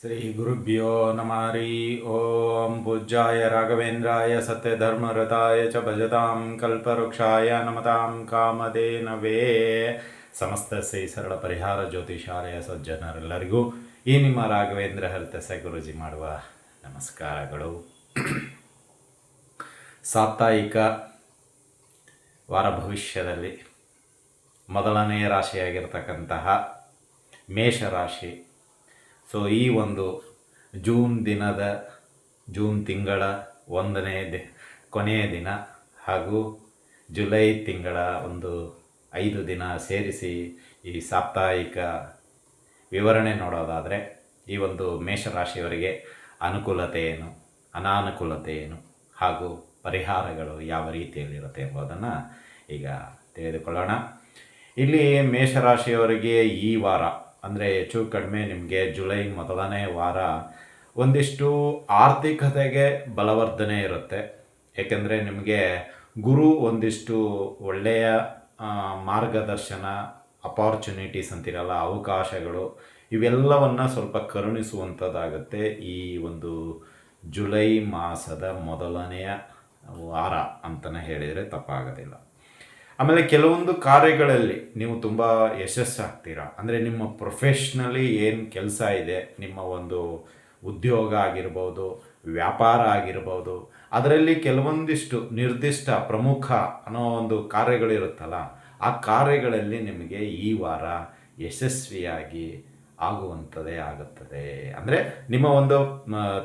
ಶ್ರೀ ಗುರುಭ್ಯೋ ನಮಾರಿ ಓಂ. ಪೂಜ್ಯಾಯ ರಾಘವೇಂದ್ರಾಯ ಸತ್ಯಧರ್ಮರತಾಯ ಚ ಭಜತಾಂ ಕಲ್ಪವೃಕ್ಷಾಯ ನಮತಾಂ ಕಾಮದೇನವೇ ಸಮಸ್ತ ಶ್ರೀ ಸರಳ ಪರಿಹಾರ ಜ್ಯೋತಿಷಾಲಯ ಸಜ್ಜನರೆಲ್ಲರಿಗೂ ಈ ನಿಮ್ಮ ರಾಘವೇಂದ್ರ ಹರಿತಸ ಗುರುಜಿ ಮಾಡುವ ನಮಸ್ಕಾರಗಳು. ಸಾಪ್ತಾಹಿಕ ವಾರ ಭವಿಷ್ಯದಲ್ಲಿ ಮೊದಲನೆಯ ರಾಶಿಯಾಗಿರ್ತಕ್ಕಂತಹ ಮೇಷರಾಶಿ ಸೊ ಈ ಒಂದು ಜೂನ್ ದಿನದ, ಜೂನ್ ತಿಂಗಳ ಒಂದನೇ ದಿ, ಕೊನೆಯ ದಿನ ಹಾಗೂ ಜುಲೈ ತಿಂಗಳ ಒಂದು ಐದು ದಿನ ಸೇರಿಸಿ ಈ ಸಾಪ್ತಾಹಿಕ ವಿವರಣೆ ನೋಡೋದಾದರೆ, ಈ ಒಂದು ಮೇಷರಾಶಿಯವರಿಗೆ ಅನುಕೂಲತೆ ಏನು ಅನಾನುಕೂಲತೆ ಏನು ಹಾಗೂ ಪರಿಹಾರಗಳು ಯಾವ ರೀತಿಯಲ್ಲಿರುತ್ತೆ ಎಂಬುದನ್ನು ಈಗ ತಿಳಿದುಕೊಳ್ಳೋಣ. ಇಲ್ಲಿ ಮೇಷರಾಶಿಯವರಿಗೆ ಈ ವಾರ ಅಂದರೆ ಹೆಚ್ಚು ಕಡಿಮೆ ನಿಮಗೆ ಜುಲೈ ಮೊದಲನೇ ವಾರ ಒಂದಿಷ್ಟು ಆರ್ಥಿಕತೆಗೆ ಬಲವರ್ಧನೆ ಇರುತ್ತೆ. ಏಕೆಂದರೆ ನಿಮಗೆ ಗುರು ಒಂದಿಷ್ಟು ಒಳ್ಳೆಯ ಮಾರ್ಗದರ್ಶನ ಅಪಾರ್ಚುನಿಟೀಸ್ ಅಂತಿರಲ್ಲ, ಅವಕಾಶಗಳು, ಇವೆಲ್ಲವನ್ನು ಸ್ವಲ್ಪ ಕರುಣಿಸುವಂಥದ್ದಾಗುತ್ತೆ ಈ ಒಂದು ಜುಲೈ ಮಾಸದ ಮೊದಲನೆಯ ವಾರ ಅಂತಲೇ ಹೇಳಿದರೆ ತಪ್ಪಾಗೋದಿಲ್ಲ. ಆಮೇಲೆ ಕೆಲವೊಂದು ಕಾರ್ಯಗಳಲ್ಲಿ ನೀವು ತುಂಬ ಯಶಸ್ಸಾಗ್ತೀರಾ? ಅಂದರೆ ನಿಮ್ಮ ಪ್ರೊಫೆಷ್ನಲಿ ಏನು ಕೆಲಸ ಇದೆ? ನಿಮ್ಮ ಒಂದು ಉದ್ಯೋಗ ಆಗಿರ್ಬೋದು, ವ್ಯಾಪಾರ ಆಗಿರ್ಬೋದು, ಅದರಲ್ಲಿ ಕೆಲವೊಂದಿಷ್ಟು ನಿರ್ದಿಷ್ಟ ಪ್ರಮುಖ ಅನ್ನೋ ಒಂದು ಕಾರ್ಯಗಳಿರುತ್ತಲ್ಲ, ಆ ಕಾರ್ಯಗಳಲ್ಲಿ ನಿಮಗೆ ಈ ವಾರ ಯಶಸ್ವಿಯಾಗಿ ಆಗುವಂಥದ್ದೇ ಆಗುತ್ತದೆ. ಅಂದರೆ ನಿಮ್ಮ ಒಂದು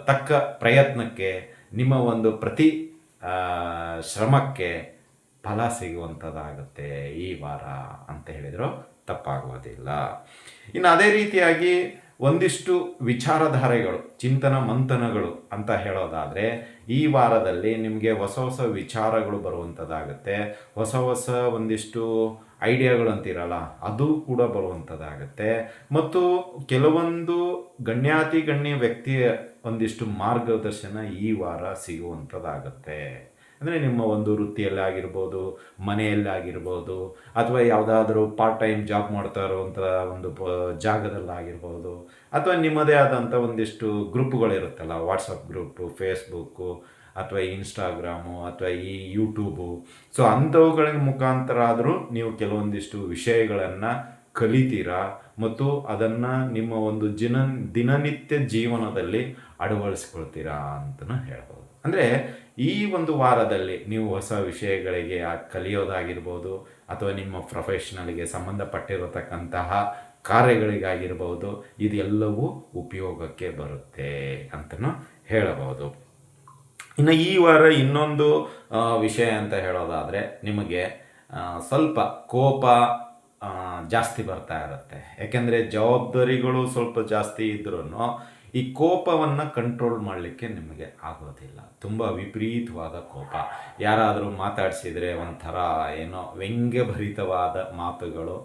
ತಕ್ಕ ಪ್ರಯತ್ನಕ್ಕೆ, ನಿಮ್ಮ ಒಂದು ಪ್ರತಿ ಶ್ರಮಕ್ಕೆ ಫಲ ಸಿಗುವಂಥದ್ದಾಗುತ್ತೆ ಈ ವಾರ ಅಂತ ಹೇಳಿದ್ರು. ತಪ್ಪಾಗುವುದಿಲ್ಲ. ಇನ್ನು ಅದೇ ರೀತಿಯಾಗಿ ಒಂದಿಷ್ಟು ವಿಚಾರಧಾರೆಗಳು, ಚಿಂತನ ಮಂಥನಗಳು ಅಂತ ಹೇಳೋದಾದರೆ, ಈ ವಾರದಲ್ಲಿ ನಿಮಗೆ ಹೊಸ ಹೊಸ ವಿಚಾರಗಳು ಬರುವಂಥದ್ದಾಗುತ್ತೆ ಹೊಸ ಹೊಸ ಒಂದಿಷ್ಟು ಐಡಿಯಾಗಳು ಅಂತಿರಲ್ಲ ಅದು ಕೂಡ ಬರುವಂಥದ್ದಾಗುತ್ತೆ ಮತ್ತು ಕೆಲವೊಂದು ಗಣ್ಯಾತಿ ಗಣ್ಯ ವ್ಯಕ್ತಿಯ ಒಂದಿಷ್ಟು ಮಾರ್ಗದರ್ಶನ ಈ ವಾರ ಸಿಗುವಂಥದ್ದಾಗುತ್ತೆ ಅಂದರೆ ನಿಮ್ಮ ಒಂದು ವೃತ್ತಿಯಲ್ಲಿ ಆಗಿರ್ಬೋದು ಮನೆಯಲ್ಲೇ ಆಗಿರ್ಬೋದು ಅಥವಾ ಯಾವುದಾದ್ರೂ ಪಾರ್ಟ್ ಟೈಮ್ ಜಾಬ್ ಮಾಡ್ತಾ ಇರುವಂಥ ಒಂದು ಪ, ಜಾಗದಲ್ಲಾಗಿರ್ಬೋದು, ಅಥವಾ ನಿಮ್ಮದೇ ಆದಂಥ ಒಂದಿಷ್ಟು ಗ್ರೂಪ್ಗಳಿರುತ್ತಲ್ಲ ವಾಟ್ಸಪ್ ಗ್ರೂಪು ಫೇಸ್ಬುಕ್ಕು ಅಥವಾ ಇನ್ಸ್ಟಾಗ್ರಾಮು ಅಥವಾ ಈ ಯೂಟ್ಯೂಬು ಸೊ ಅಂಥವುಗಳ ಮುಖಾಂತರ ಆದರೂ ನೀವು ಕೆಲವೊಂದಿಷ್ಟು ವಿಷಯಗಳನ್ನು ಕಲಿತೀರಾ? ಮತ್ತು ಅದನ್ನು ನಿಮ್ಮ ಒಂದು ಜಿನ ದಿನನಿತ್ಯ ಜೀವನದಲ್ಲಿ ಅಳವಡಿಸ್ಕೊಳ್ತೀರಾ ಅಂತಲೂ ಹೇಳ್ಬೋದು. ಅಂದರೆ ಈ ಒಂದು ವಾರದಲ್ಲಿ ನೀವು ಹೊಸ ವಿಷಯಗಳಿಗೆ ಕಲಿಯೋದಾಗಿರ್ಬೋದು ಅಥವಾ ನಿಮ್ಮ ಪ್ರೊಫೆಷ್ನಲ್ಗೆ ಸಂಬಂಧಪಟ್ಟಿರತಕ್ಕಂತಹ ಕಾರ್ಯಗಳಿಗಾಗಿರ್ಬೋದು ಇದೆಲ್ಲವೂ ಉಪಯೋಗಕ್ಕೆ ಬರುತ್ತೆ ಅಂತಲೂ ಹೇಳಬಹುದು. ಇನ್ನು ಈ ವಾರ ಇನ್ನೊಂದು ವಿಷಯ ಅಂತ ಹೇಳೋದಾದರೆ ನಿಮಗೆ ಸ್ವಲ್ಪ ಕೋಪ ಜಾಸ್ತಿ ಬರ್ತಾ ಇರುತ್ತೆ. ಯಾಕೆಂದರೆ ಜವಾಬ್ದಾರಿಗಳು ಸ್ವಲ್ಪ ಜಾಸ್ತಿ ಇದ್ರೂ ಈ ಕೋಪವನ್ನು ಕಂಟ್ರೋಲ್ ಮಾಡಲಿಕ್ಕೆ ನಿಮಗೆ ಆಗೋದಿಲ್ಲ. ತುಂಬ ವಿಪರೀತವಾದ ಕೋಪ. ಯಾರಾದರೂ ಮಾತಾಡಿಸಿದರೆ ಒಂಥರ ಏನೋ ವ್ಯಂಗ್ಯಭರಿತವಾದ ಮಾತುಗಳು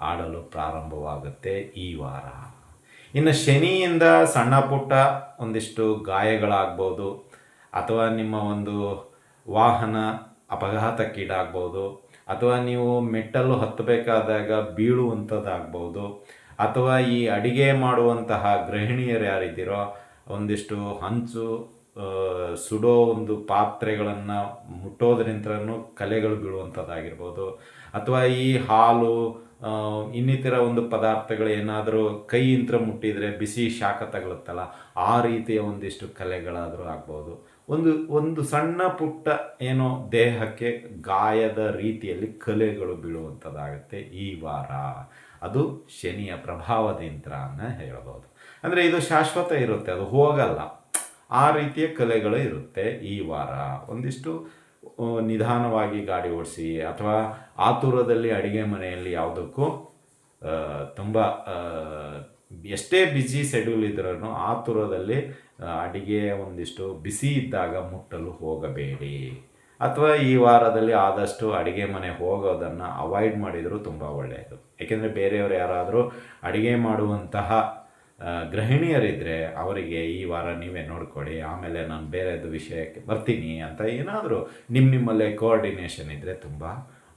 ಆಡಲು ಪ್ರಾರಂಭವಾಗುತ್ತೆ ಈ ವಾರ. ಇನ್ನು ಶನಿಯಿಂದ ಸಣ್ಣ ಪುಟ್ಟ ಒಂದಿಷ್ಟು ಗಾಯಗಳಾಗ್ಬೋದು, ಅಥವಾ ನಿಮ್ಮ ಒಂದು ವಾಹನ ಅಪಘಾತಕ್ಕೀಡಾಗ್ಬೋದು, ಅಥವಾ ನೀವು ಮೆಟ್ಟಲು ಹತ್ತಬೇಕಾದಾಗ ಬೀಳುವಂಥದ್ದಾಗ್ಬೋದು ಅಥವಾ ಈ ಅಡಿಗೆ ಮಾಡುವಂತಹ ಗೃಹಿಣಿಯರು ಯಾರಿದ್ದೀರೋ, ಒಂದಿಷ್ಟು ಹಂಚು ಸುಡೋ ಒಂದು ಪಾತ್ರೆಗಳನ್ನು ಮುಟ್ಟೋದ್ರಿಂದನೂ ಕಲೆಗಳು ಬೀಳುವಂಥದ್ದಾಗಿರ್ಬೋದು. ಅಥವಾ ಈ ಹಾಲು ಇನ್ನಿತರ ಒಂದು ಪದಾರ್ಥಗಳು ಏನಾದರೂ ಕೈಯಿಂದ ಮುಟ್ಟಿದರೆ ಬಿಸಿ ಶಾಖ ತಗಲುತ್ತಲ್ಲ, ಆ ರೀತಿಯ ಒಂದಿಷ್ಟು ಕಲೆಗಳಾದರೂ ಆಗ್ಬೋದು. ಒಂದು ಒಂದು ಸಣ್ಣ ಪುಟ್ಟ ಏನೋ ದೇಹಕ್ಕೆ ಗಾಯದ ರೀತಿಯಲ್ಲಿ ಕಲೆಗಳು ಬೀಳುವಂಥದ್ದಾಗುತ್ತೆ ಈ ವಾರ. ಅದು ಶನಿಯ ಪ್ರಭಾವದಿಂದ ಹೇಳ್ಬೋದು. ಅಂದರೆ ಇದು ಶಾಶ್ವತ ಇರುತ್ತೆ, ಅದು ಹೋಗಲ್ಲ. ಆ ರೀತಿಯ ಕಲೆಗಳು ಇರುತ್ತೆ ಈ ವಾರ. ಒಂದಿಷ್ಟು ನಿಧಾನವಾಗಿ ಗಾಡಿ ಓಡಿಸಿ ಅಥವಾ ಆತುರದಲ್ಲಿ ಅಡುಗೆ ಮನೆಯಲ್ಲಿ ಯಾವುದಕ್ಕೂ ತುಂಬ ಎಷ್ಟೇ ಬ್ಯುಸಿ ಶೆಡ್ಯೂಲ್ ಇದ್ರೂ ಆತುರದಲ್ಲಿ ಅಡುಗೆ ಒಂದಿಷ್ಟು ಬಿಸಿ ಇದ್ದಾಗ ಮುಟ್ಟಲು ಹೋಗಬೇಡಿ. ಅಥವಾ ಈ ವಾರದಲ್ಲಿ ಆದಷ್ಟು ಅಡಿಗೆ ಮನೆ ಹೋಗೋದನ್ನು ಅವಾಯ್ಡ್ ಮಾಡಿದರೂ ತುಂಬ ಒಳ್ಳೆಯದು ಯಾಕೆಂದರೆ ಬೇರೆಯವರು ಯಾರಾದರೂ ಅಡುಗೆ ಮಾಡುವಂತಹ ಗೃಹಿಣಿಯರಿದ್ದರೆ ಅವರಿಗೆ ಈ ವಾರ ನೀವೇ ನೋಡ್ಕೊಳ್ಳಿ ಆಮೇಲೆ ನಾನು ಬೇರೆದು ವಿಷಯಕ್ಕೆ ಬರ್ತೀನಿ ಅಂತ ಏನಾದರೂ ನಿಮ್ಮ ನಿಮ್ಮಲ್ಲೇ ಕೋಆರ್ಡಿನೇಷನ್ ಇದ್ದರೆ ತುಂಬ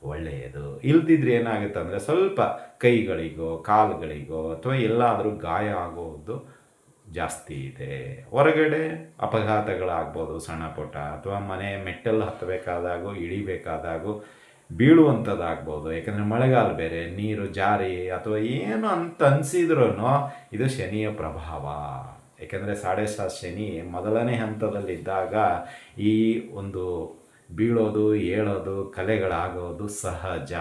ಒಳ್ಳೆಯದು. ಇಲ್ದಿದ್ರೆ ಏನಾಗುತ್ತೆ ಅಂದರೆ ಸ್ವಲ್ಪ ಕೈಗಳಿಗೋ, ಕಾಲುಗಳಿಗೋ ಅಥವಾ ಎಲ್ಲಾದರೂ ಗಾಯ ಆಗೋದು ಜಾಸ್ತಿ ಇದೆ. ಹೊರಗಡೆ ಅಪಘಾತಗಳಾಗ್ಬೋದು, ಸಣ್ಣ ಪುಟ್ಟ ಅಥವಾ ಮನೆ ಮೆಟ್ಟಲು ಹತ್ತಬೇಕಾದಾಗೂ, ಇಳಿಬೇಕಾದಾಗೂ ಬೀಳುವಂಥದ್ದಾಗ್ಬೋದು. ಯಾಕಂದರೆ ಮಳೆಗಾಲ ಬೇರೆ, ನೀರು ಜಾರಿ ಅಥವಾ ಏನು ಅಂತ ಅನಿಸಿದ್ರೂ ಇದು ಶನಿಯ ಪ್ರಭಾವ. ಯಾಕೆಂದರೆ ಸಾಡೆ ಶನಿ ಮೊದಲನೇ ಹಂತದಲ್ಲಿದ್ದಾಗ ಈ ಒಂದು ಬೀಳೋದು ಏಳೋದು ಕಲೆಗಳಾಗೋದು ಸಹಜ.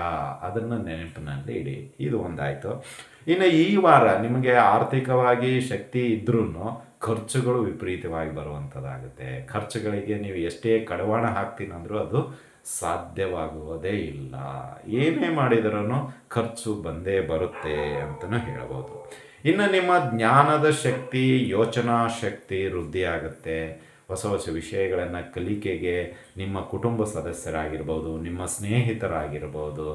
ಅದನ್ನು ನೆನಪಿನಲ್ಲಿ ಇಡಿ. ಇದು ಒಂದಾಯಿತು. ಇನ್ನು ಈ ವಾರ ನಿಮಗೆ ಆರ್ಥಿಕವಾಗಿ ಶಕ್ತಿ ಇದ್ರೂ ಖರ್ಚುಗಳು ವಿಪರೀತವಾಗಿ ಬರುವಂಥದ್ದಾಗುತ್ತೆ. ಖರ್ಚುಗಳಿಗೆ ನೀವು ಎಷ್ಟೇ ಕಡವಾಣ ಹಾಕ್ತೀನಂದ್ರೂ ಅದು ಸಾಧ್ಯವಾಗುವುದೇ ಇಲ್ಲ. ಏನೇ ಮಾಡಿದರೂ ಖರ್ಚು ಬಂದೇ ಬರುತ್ತೆ ಅಂತಲೂ ಹೇಳ್ಬೋದು. ಇನ್ನು ನಿಮ್ಮ ಜ್ಞಾನದ ಶಕ್ತಿ, ಯೋಚನಾ ಶಕ್ತಿ ವೃದ್ಧಿಯಾಗುತ್ತೆ. ಹೊಸ ಹೊಸ ವಿಷಯಗಳನ್ನು ಕಲಿಕೆಗೆ ನಿಮ್ಮ ಕುಟುಂಬ ಸದಸ್ಯರಾಗಿರ್ಬೋದು, ನಿಮ್ಮ ಸ್ನೇಹಿತರಾಗಿರ್ಬೋದು,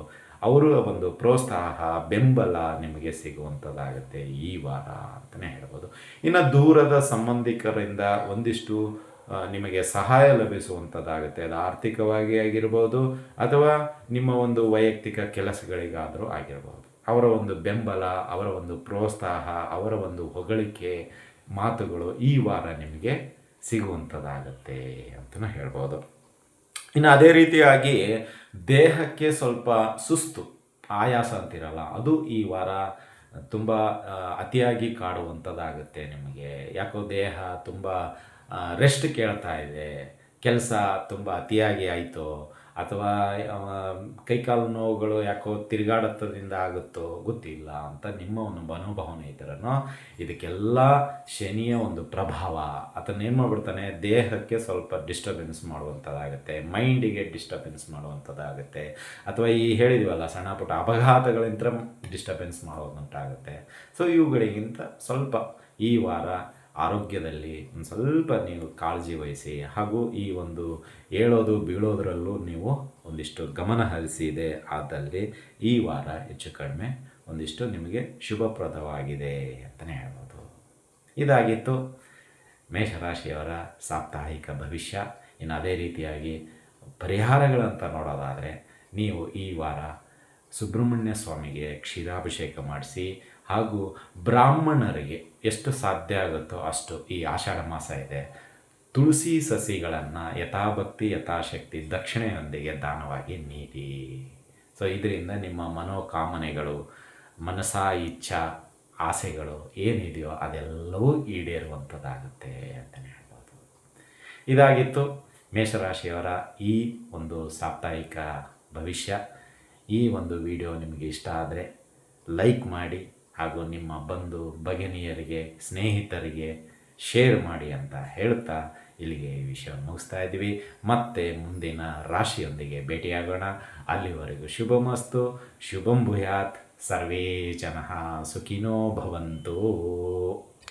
ಅವರ ಒಂದು ಪ್ರೋತ್ಸಾಹ, ಬೆಂಬಲ ನಿಮಗೆ ಸಿಗುವಂಥದ್ದಾಗುತ್ತೆ ಈ ವಾರ ಅಂತಲೇ ಹೇಳ್ಬೋದು. ಇನ್ನು ದೂರದ ಸಂಬಂಧಿಕರಿಂದ ಒಂದಿಷ್ಟು ನಿಮಗೆ ಸಹಾಯ ಲಭಿಸುವಂಥದ್ದಾಗುತ್ತೆ. ಅದು ಆರ್ಥಿಕವಾಗಿ ಆಗಿರ್ಬೋದು ಅಥವಾ ನಿಮ್ಮ ಒಂದು ವೈಯಕ್ತಿಕ ಕೆಲಸಗಳಿಗಾದರೂ ಆಗಿರ್ಬೋದು. ಅವರ ಒಂದು ಬೆಂಬಲ, ಅವರ ಒಂದು ಪ್ರೋತ್ಸಾಹ, ಅವರ ಒಂದು ಹೊಗಳಿಕೆ ಮಾತುಗಳು ಈ ವಾರ ನಿಮಗೆ ಸಿಗುವಂಥದ್ದಾಗತ್ತೆ ಅಂತಲೂ ಹೇಳ್ಬೋದು. ಇನ್ನು ಅದೇ ರೀತಿಯಾಗಿ ದೇಹಕ್ಕೆ ಸ್ವಲ್ಪ ಸುಸ್ತು, ಆಯಾಸ ಅಂತಿರಲ್ಲ, ಅದು ಈ ವಾರ ತುಂಬ ಅತಿಯಾಗಿ ಕಾಡುವಂಥದ್ದಾಗುತ್ತೆ ನಿಮಗೆ. ಯಾಕೋ ದೇಹ ತುಂಬ ರೆಸ್ಟ್ ಕೇಳ್ತಾ ಇದೆ, ಕೆಲಸ ತುಂಬ ಅತಿಯಾಗಿ ಆಯಿತು ಅಥವಾ ಕೈಕಾಲು ನೋವುಗಳು ಯಾಕೋ ತಿರುಗಾಡತ್ತದಿಂದ ಆಗುತ್ತೋ ಗೊತ್ತಿಲ್ಲ ಅಂತ ನಿಮ್ಮ ಒಂದು ಮನೋಭಾವನೆ ಇದ್ರೂ ಇದಕ್ಕೆಲ್ಲ ಶನಿಯ ಒಂದು ಪ್ರಭಾವ. ಅದನ್ನ ಏನು ಮಾಡ್ಬಿಡ್ತಾನೆ? ದೇಹಕ್ಕೆ ಸ್ವಲ್ಪ ಡಿಸ್ಟರ್ಬೆನ್ಸ್ ಮಾಡುವಂಥದ್ದಾಗುತ್ತೆ. ಮೈಂಡಿಗೆ ಡಿಸ್ಟರ್ಬೆನ್ಸ್ ಮಾಡುವಂಥದ್ದಾಗುತ್ತೆ. ಅಥವಾ ಈ ಹೇಳಿದ್ವಲ್ಲ, ಸಣ್ಣ ಪುಟ್ಟ ಅಪಘಾತಗಳಿಂದ ಡಿಸ್ಟರ್ಬೆನ್ಸ್ ಮಾಡೋದಂತಾಗುತ್ತೆ ಸೊ ಇವುಗಳಿಗಿಂತ ಸ್ವಲ್ಪ ಈ ವಾರ ಆರೋಗ್ಯದಲ್ಲಿ ಒಂದು ಸ್ವಲ್ಪ ನೀವು ಕಾಳಜಿ ವಹಿಸಿ ಹಾಗೂ ಈ ಒಂದು ಹೇಳೋದು ಬೀಳೋದರಲ್ಲೂ ನೀವು ಒಂದಿಷ್ಟು ಗಮನ ಹರಿಸಿದೆ ಆದಲ್ಲಿ ಈ ವಾರ ಹೆಚ್ಚು ಕಡಿಮೆ ಒಂದಿಷ್ಟು ನಿಮಗೆ ಶುಭಪ್ರದವಾಗಿದೆ ಅಂತಲೇ ಹೇಳ್ಬೋದು. ಇದಾಗಿತ್ತು ಮೇಷರಾಶಿಯವರ ಸಾಪ್ತಾಹಿಕ ಭವಿಷ್ಯ. ಇನ್ನು ಅದೇ ರೀತಿಯಾಗಿ ಪರಿಹಾರಗಳಂತ ನೋಡೋದಾದರೆ ನೀವು ಈ ವಾರ ಸುಬ್ರಹ್ಮಣ್ಯ ಸ್ವಾಮಿಗೆ ಕ್ಷೀರಾಭಿಷೇಕ ಮಾಡಿಸಿ ಹಾಗೂ ಬ್ರಾಹ್ಮಣರಿಗೆ ಎಷ್ಟು ಸಾಧ್ಯ ಆಗುತ್ತೋ ಅಷ್ಟು ಈ ಆಷಾಢ ಮಾಸ ಇದೆ. ತುಳಸಿ ಸಸಿಗಳನ್ನು ಯಥಾಭಕ್ತಿ, ಯಥಾಶಕ್ತಿ, ದಕ್ಷಿಣೆಯೊಂದಿಗೆ ದಾನವಾಗಿ ನೀಡಿ. ಸೊ ಇದರಿಂದ ನಿಮ್ಮ ಮನೋಕಾಮನೆಗಳು ಮನಸಾ ಇಚ್ಛಾ ಆಸೆಗಳು ಏನಿದೆಯೋ ಅದೆಲ್ಲವೂ ಈಡೇರುವಂಥದ್ದಾಗುತ್ತೆ ಅಂತಲೇ ಹೇಳ್ಬೋದು. ಇದಾಗಿತ್ತು ಮೇಷರಾಶಿಯವರ ಈ ಒಂದು ಸಾಪ್ತಾಹಿಕ ಭವಿಷ್ಯ. ಈ ಒಂದು ವಿಡಿಯೋ ನಿಮಗೆ ಇಷ್ಟ ಆದರೆ ಲೈಕ್ ಮಾಡಿ ಹಾಗೂ ನಿಮ್ಮ ಬಂಧು ಭಗಿನಿಯರಿಗೆ, ಸ್ನೇಹಿತರಿಗೆ ಶೇರ್ ಮಾಡಿ ಅಂತ ಹೇಳ್ತಾ ಇಲ್ಲಿಗೆ ಈ ವಿಷಯ ಮುಗಿಸ್ತಾ ಇದ್ದೀವಿ. ಮತ್ತೆ ಮುಂದಿನ ರಾಶಿಯೊಂದಿಗೆ ಭೇಟಿಯಾಗೋಣ. ಅಲ್ಲಿವರೆಗೂ ಶುಭಮಸ್ತು. ಶುಭಂ ಭೂಯಾತ್. ಸರ್ವೇ ಜನ ಸುಖಿನೋ ಭವಂತು.